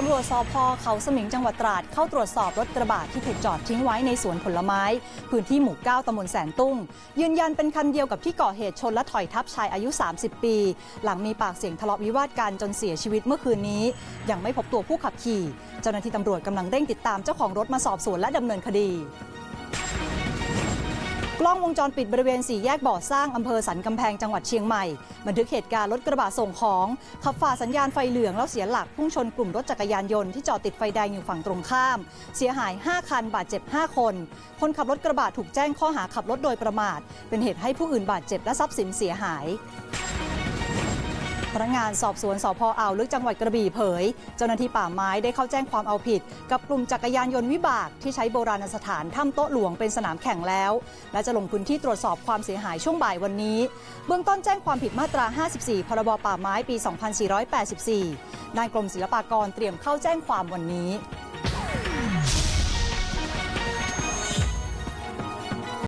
ตำรวจสพเขาสมิงจังหวัดตราดเข้าตรวจสอบรถกระบะที่ถูกจอดทิ้งไว้ในสวนผลไม้ พื้นที่หมู่ 9ตำบลแสนตุ้ง ยืนยันเป็นคันเดียวกับที่ก่อเหตุชนและถอยทับชายอายุ 30 ปี หลังมีปากเสียงทะเลาะวิวาทกันจนเสียชีวิตเมื่อคืนนี้ ยังไม่พบตัวผู้ขับขี่ เจ้าหน้าที่ตำรวจกำลังเร่งติดตามเจ้าของรถมาสอบสวนและดำเนินคดี กล้องวงจรปิดบริเวณสี่แยกบ่อสร้างอำเภอสันกำแพงจังหวัดเชียงใหม่ บันทึกเหตุการณ์รถกระบะส่งของ ขับฝ่าสัญญาณไฟเหลืองแล้วเสียหลักพุ่งชนกลุ่มรถจักรยานยนต์ที่จอดติดไฟแดงอยู่ฝั่งตรงข้าม เสียหาย 5 คัน บาดเจ็บ 5 คน คนขับรถกระบะถูกแจ้งข้อหาขับรถโดยประมาท เป็นเหตุให้ผู้อื่นบาดเจ็บและทรัพย์สินเสียหาย พนักงานสอบสวนสพอ่าวลึกจังหวัดกระบี่เผย เจ้าหน้าที่ป่าไม้ได้เข้าแจ้งความเอาผิด กับกลุ่มจักรยานยนต์วิบากที่ใช้โบราณสถานถ้ำโต๊ะหลวงเป็นสนามแข่งแล้ว และจะลงพื้นที่ตรวจสอบความเสียหายช่วงบ่ายวันนี้ เบื้องต้นแจ้งความผิดมาตรา 54 พรบป่าไม้ปี 2484นายกรมศิลปากรเตรียมเข้าแจ้งความวันนี้